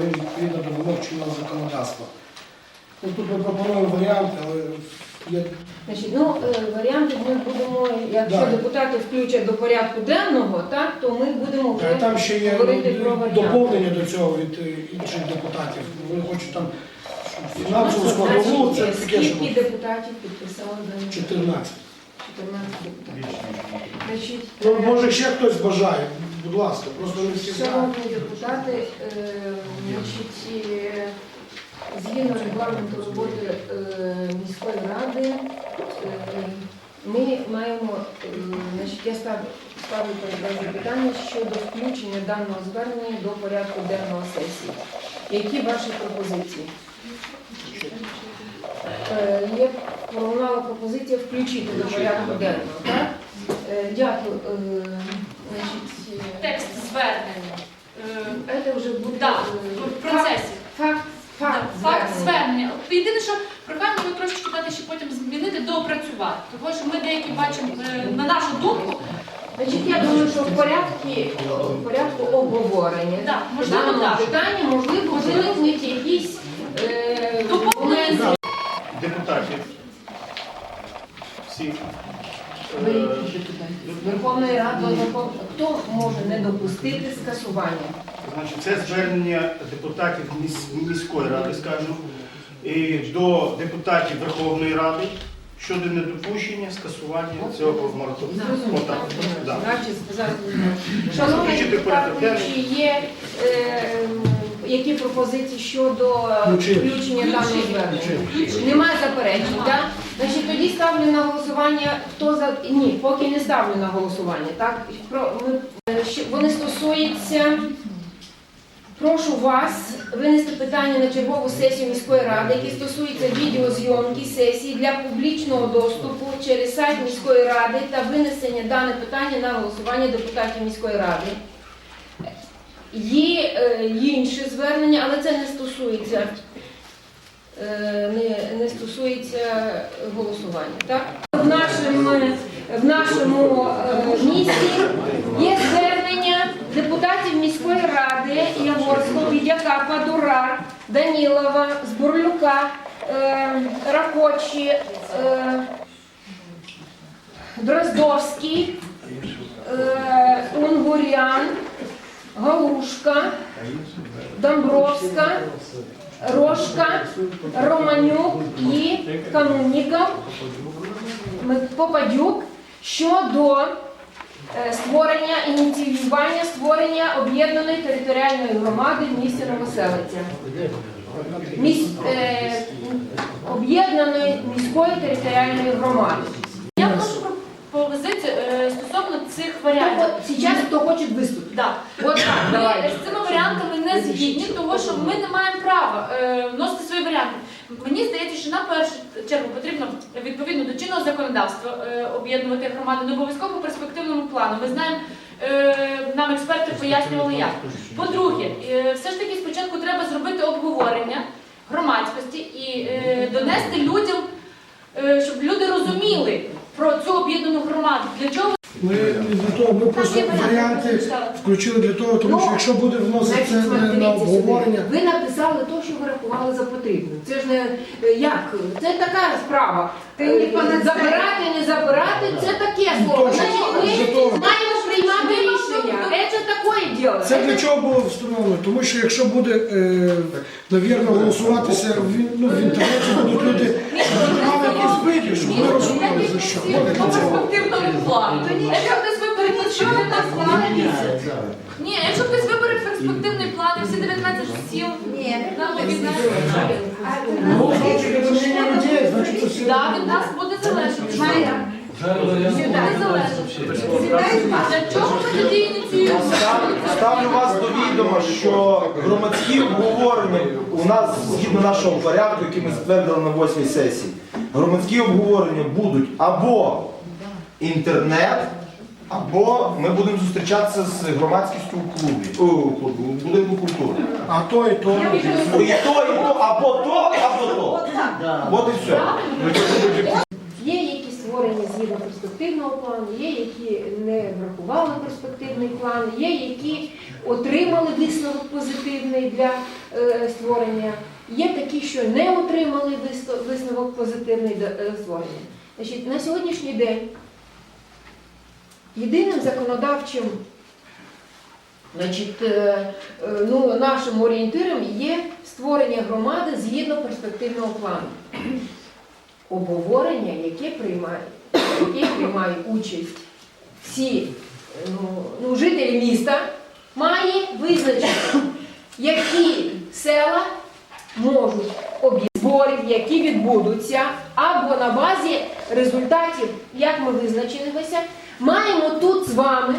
відповідно до вимог чинного законодавства. Ну, Тут ми пропонуємо варіанти, але є Значить, ну, е, варіанти ми будемо, якщо Да. депутати включать до порядку денного, так, то ми будемо вже Е, Там ще є говорити про варіанти. доповнення до цього від е, інших депутатів. Вони хочуть там щоб фінансову складову, це Значить, таке, що Скільки депутатів підписали даний? 14. 14 депутатів. Значить, Ну, е, може ще хтось бажає, будь ласка, просто не всі знають. Шановні депутати, е, значить, е, згідно регламенту роботи е, міської ради, е, ми маємо, е, значить, я ставлю, ставлю перед вами запитання щодо включення даного звернення до порядку денного сесії. Які ваші пропозиції? Е, Є пролунала пропозиція включити до порядку денного, так? Е, Дякую. Е, Значить, е, Текст звернення. Це вже буде Да, в процесі. Факт, факт, Да, Факт звернення. звернення. Єдине, що прохання ми трошечки дати ще потім змінити, доопрацювати. Тому що ми деякі бачимо, е, на нашу думку, Значить, я думаю, що в порядку, в порядку обговорення Да, можливо, даного так. питання можливо виникнуть якісь е, Доповнення. моменти. депутатів. Всі. Ви Е? Верховної Ради хто може не допустити скасування? Значить, це звернення депутатів міської ради, скажімо, і до депутатів Верховної Ради щодо недопущення скасування цього мораторію. Шановні депутати, чи є е, які пропозиції щодо включення даного звернення? Немає заперечень, так? Значить, тоді ставлю на голосування. Хто за ні, поки не ставлю на голосування. Так про е, вони стосуються. Прошу вас винести питання на чергову сесію міської ради, які стосуються відеозйомки сесії для публічного доступу через сайт міської ради та винесення дане питання на голосування депутатів міської ради. Є е, інші звернення, але це не стосується, не, не стосується голосування. Так? В нашому, в нашому е, місті є звернення депутатів міської ради Яворського, Відяка, Падура, Данілова, Збурлюка, е, Ракочі, е, Дроздовський, е, Унгурян, Галушка, Домбровська, Рожка, Романюк і Канунніков, Попадюк щодо е, створення, ініціювання створення об'єднаної територіальної громади в місті Новоселиця. Міс, е, об'єднаної міської територіальної громади. Про е, стосовно цих варіантів. Зараз хто хоче виступити? Да. От так, Ми давайте. з цими варіантами не згідні, тому що ми не маємо права е, вносити свої варіанти. Мені здається, що на першу чергу потрібно відповідно до чинного законодавства е, об'єднувати громади не обов'язково по перспективному плану. Ми знаємо, е, нам експерти пояснювали як. По-друге, е, все ж таки спочатку треба зробити обговорення громадськості і е, донести людям, е, щоб люди розуміли про цю об'єднану громаду. Для чого Ми не для того, ми просто варіанти, включили для того, тому що Ну, якщо буде вносити це Значить, на, обговорення, Ви написали те, що ви рахували за потрібне. Це ж не е, як? Це така справа. Е, Забирати, не забирати, це таке слово. Тож, Значить, ми того- маємо приймати рішення. Це таке діло. це для чого було встановлено? Тому що якщо буде, е, навірно, голосуватися в, ін- ну, в інтернеті, будуть люди мали якісь вибір, щоб ми розуміли за що. По цього. перспективному плану. Якщо хтось вибере перспективний ні, якщо хтось вибере перспективний план, і всі 19 сіл, нам від Ну, значить, це розуміння людей, значить, це все. да, від нас буде залежати. Буде залежати. Для чого ми тоді ініціюємо? Ставлю вас до відома, що громадські обговорення у нас згідно нашого порядку, який ми затвердили на восьмій сесії, громадські обговорення будуть або інтернет, або ми будемо зустрічатися з громадськістю у клубі, у, у будинку культури. А то і то. І то, і то, або то, або то. От і все. Є які створені згідно перспективного плану, є які не врахували перспективний план, є які отримали висновок позитивний для е, створення, є такі, що не отримали висновок позитивний до е. Значить, на сьогоднішній день єдиним законодавчим значить, е, е, ну, нашим орієнтиром є створення громади згідно перспективного плану. Обговорення, яке приймає, яке приймають участь всі ну, ну, жителі міста, має визначити, які села можуть об'єднати які відбудуться, або на базі результатів, як ми визначилися, маємо тут з вами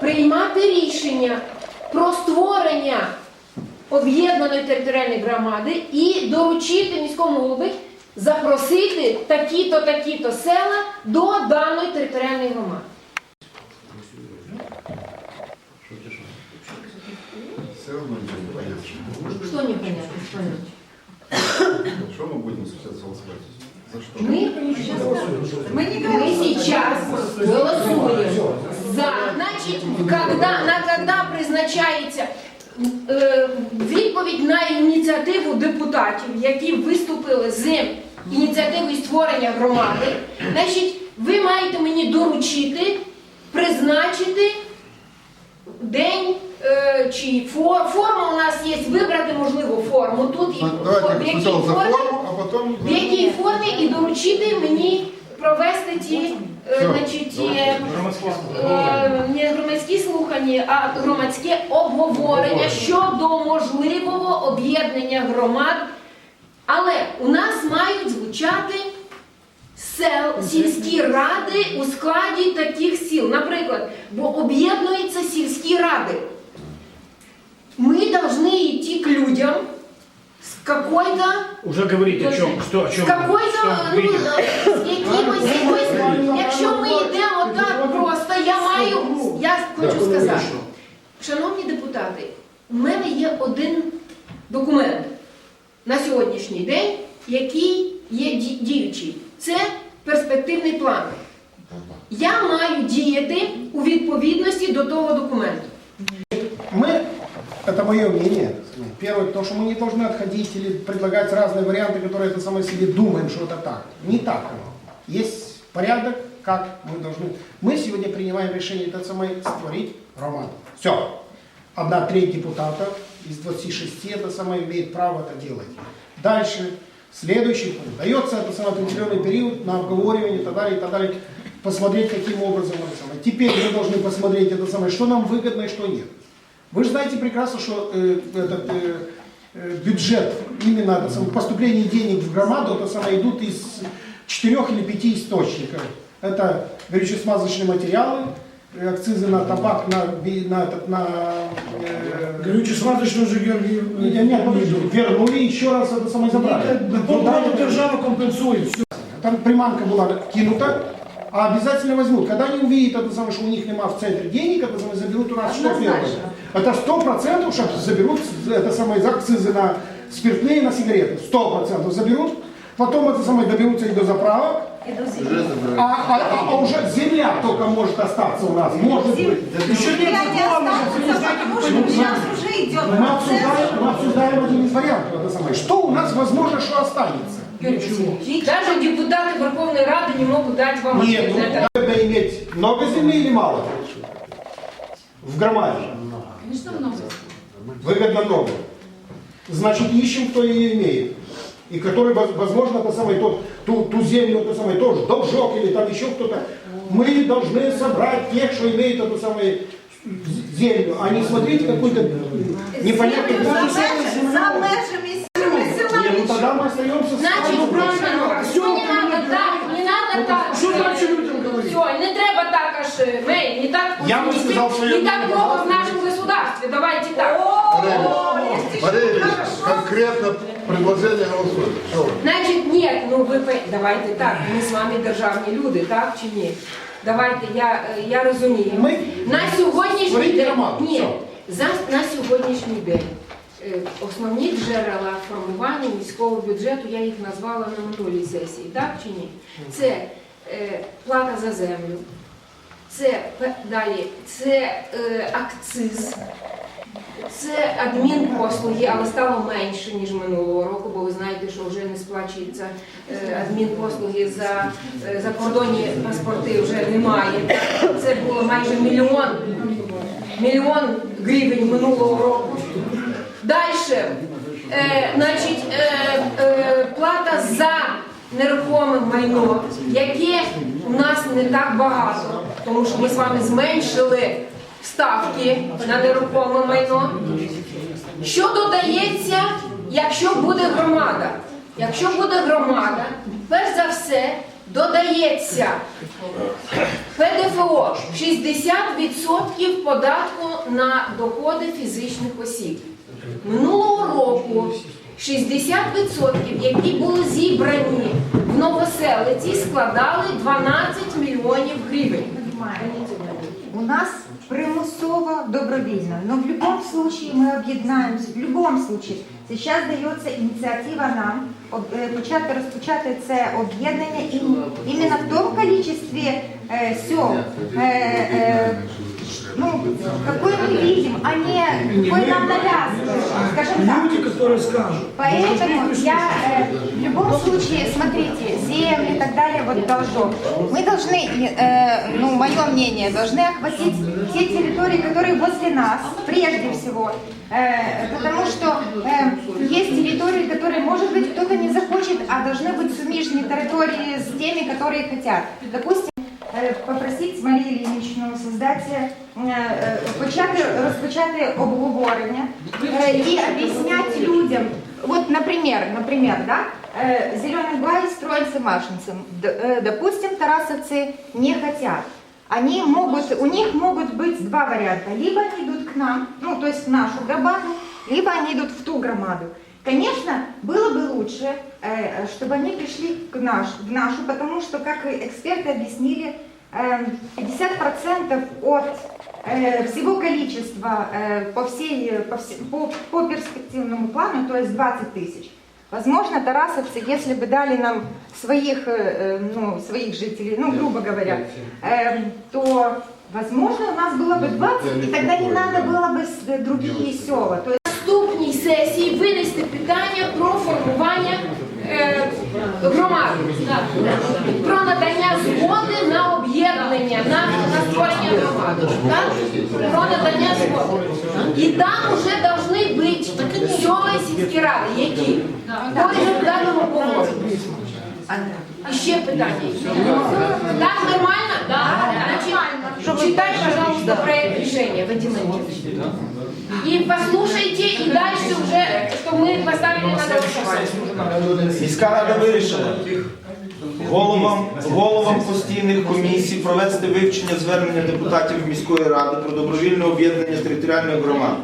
приймати рішення про створення об'єднаної територіальної громади і доручити міському голові запросити такі-то, такі-то села до даної територіальної громади. Все равно ничего не понятно. Що не понятно? Що не? Что мы будем сейчас голосовать? За что? Мы, мы сейчас голосуем за, значить, когда, на когда призначається е, відповідь на ініціативу депутатів, які виступили з ініціативою створення громади, значить, ви маєте мені доручити призначити день е, чи фо- форма у нас є, вибрати можливо форму тут і в якій формі форму, а потом... в якій формі і доручити мені провести ті, е, значить, е, е, не громадські слухання, а громадське обговорення щодо можливого об'єднання громад. Але у нас мають звучати сел, сільські ради у складі таких сіл. Наприклад, бо об'єднуються сільські ради. Ми повинні йти к людям з какой-то Уже говорите, о чем, что, о чем, какой-то, что ну, видите. з якимось, якось, якщо ми йдемо так просто, я маю, я хочу сказати, шановні депутати, у мене є один документ на сьогоднішній день, який є діючий. Це перспективний план. Я маю діяти у відповідності до того документу. Мы, это мое мнение, первое, то, что мы не должны отходить или предлагать разные варианты, которые это самое себе думаем, что это так. Не так оно. Есть порядок, как мы должны. Мы сегодня принимаем решение это самое створить громаду. Все. Одна треть депутатов из 26 это самое имеет право это делать. Дальше, следующий пункт. Дается это самое определенный период на обговоривание и так далее, и так далее. Посмотреть, каким образом это самое. Теперь мы должны посмотреть это самое, что нам выгодно и что нет. Вы же знаете прекрасно, что э, этот э, э, бюджет, именно это самое, поступление денег в громаду, это самое, идут из четырех или пяти источников. Это горюче-смазочные материалы, э, акцизы на табак, на, би- на, этот, на э, Горюче смазочно вже Георгій. нет, нет, подожди, вернули еще раз это самое забрали. Повністю держава компенсує. все. Там приманка была кинута, а обязательно возьмут. Когда они увидят это самое, что у них нема в центре денег, это самое заберут у нас что первое? Это сто процентов, что заберут это самое акцизы на спиртные, на сигареты. Сто процентов заберут. Потом это самое доберутся и до заправок. А, а- а- а уже земля только может остаться у нас. Может быть. Еще нет закона, потому что у нас уже идет Мы процесс. обсуждаем, мы обсуждаем один из вариантов. Это самое. Что у нас возможно, что останется? Юрий Васильевич, даже депутаты Верховной Рады не могут дать вам Нет, ответ на ну, это. надо иметь много земли или мало? В громаде. Звісно, много. Выгодно много. Значит, ищем, кто ее имеет. И который, воз- возможно, это самое, тот, ту, ту землю, это самое, тоже должок или там еще кто-то. Мы должны собрать тех, что имеют эту самую землю, а не смотреть какой-то непонятный За межами, остаемся с Значить, одной правильно, ну, не надо так, не надо так. Що далі людям говорити? Все, не треба так аж, е, Мей, не так, Я бы сказал своє не так много в нашем государстве, давайте так. Ильич, конкретно предложение голосуем. Что вы? Значить, ні, ну ви пе- давайте так, ми з вами державні люди, так чи ні? Давайте, я, е, я розумію. Ми На сьогоднішній створіть день, громаду, ні, за, на сьогоднішній день основні джерела формування міського бюджету, я їх назвала на минулій сесії, так чи ні? Це е, плата за землю, це далі, це е, акциз, Це адмінпослуги, але стало менше, ніж минулого року, бо ви знаєте, що вже не сплачуються е, адмінпослуги за е, закордонні паспорти вже немає. Це було майже мільйон, мільйон гривень минулого року. Далі, е, значить, е, е, плата за нерухоме майно, яке у нас не так багато, тому що ми з вами зменшили ставки на нерухоме майно. Що додається, якщо буде громада? Якщо буде громада, перш за все додається ПДФО 60% податку на доходи фізичних осіб. Минулого року 60%, які були зібрані в Новоселиці, складали 12 мільйонів гривень. У нас примусово добровольно, но в любом случае мы объединаемся, в любом случае. Сейчас дается инициатива нам, е, почати розпочати це об'єднання і іменно в тому е, сел, е, е, ну, какой мы видим, а не какой нам навязывают, скажем так. Люди, которые скажут. Поэтому я э, в любом случае, смотрите, земли и так далее, вот должок. Мы должны, э, ну, мое мнение, должны охватить те территории, которые возле нас, прежде всего. Э, потому что э, есть территории, которые, может быть, кто-то не захочет, а должны быть суміжні территории с теми, которые хотят. Допустим, попросити Марію Іллінічну создати, е, е, почати розпочати обговорення е, і об'ясняти людям. Вот, например, например, да, э, Зеленый Гай строится Машинцем. Д- э, Допустим, тарасовцы не хотят. Они могут, у них могут быть два варианта. Либо они идут к нам, ну, то есть в нашу громаду, либо они идут в ту громаду. Конечно, было бы лучше, э, чтобы они пришли к наш, в нашу, потому что, как и эксперты объяснили, э, 50% от э, всего количества э, по, всей, по, все- по, по перспективному плану, то есть 20 тысяч. Возможно, тарасовцы, если бы дали нам своих, э, э, ну, своих жителей, ну, грубо говоря, э, то, возможно, у нас было бы 20, и тогда не надо было бы с- другие села. То есть наступній сесії винести питання про формування е, громади, про надання згоди на об'єднання, на, на створення громади. Так? Про надання згоди. І там вже повинні бути сьомі сільські ради, які по результатам положення. І ще питання. Так нормально? Так. Значит, читай, пожалуйста, проект решения, Вадим Ильич. И послушайте, и дальше уже, что мы поставили на голосование. Міська рада вирішила Головам, головам постійних комісій провести вивчення звернення депутатів міської ради про добровільне об'єднання територіальних громад.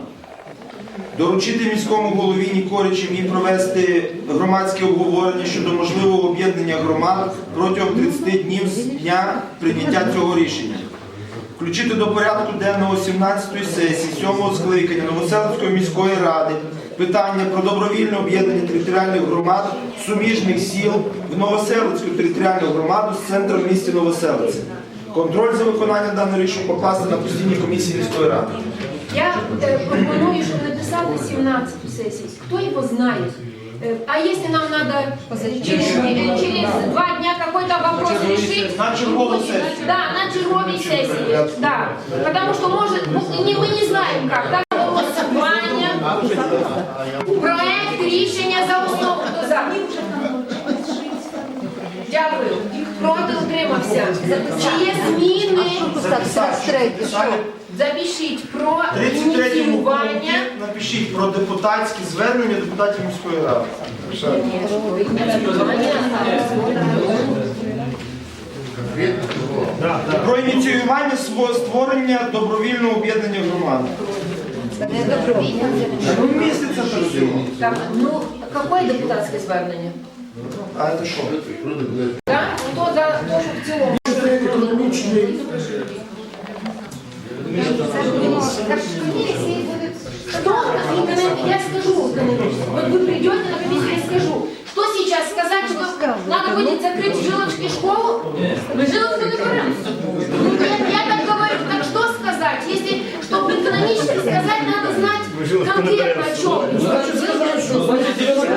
Доручити міському голові Нікоричем і провести громадське обговорення щодо можливого об'єднання громад протягом 30 днів з дня прийняття цього рішення. Включити до порядку денного 17-ї сесії 7-го скликання Новоселицької міської ради питання про добровільне об'єднання територіальних громад суміжних сіл в Новоселицьку територіальну громаду з центром в місті Новоселиці. Контроль за виконанням даного рішення покласти на постійні комісії міської ради. Я э, пропоную, чтобы написали 17 сессий. Кто его знает? Э, А если нам надо через, э, через два дня какой-то вопрос решить? На чергову сесію. Да, на черговой сессии. Да. Потому что может, ну, не, мы не знаем как. Так Основу. Хто за? Дякую. Проти утримався. Чи є зміни? Запишіть про 33 пункті ініціювання. напишіть про депутатські звернення депутатів міської ради. Про ініціювання сво- створення добровільного об'єднання громади. Ну, міститься це все. Так, ну, какое депутатське звернення? А це що? Так? Хто за те, що в цілому? Економічний так что комиссии будут Кто? Эконом- Я скажу, экономически. Вот вы придете на комиссию, я скажу. Что сейчас сказать, что надо будет закрыть в Жиловске школу? Мы Жиловскую не берем. Ну, я, я так говорю, так что сказать? Если, чтобы экономически сказать, надо знать ніхто не бере конкретно в о суд. чем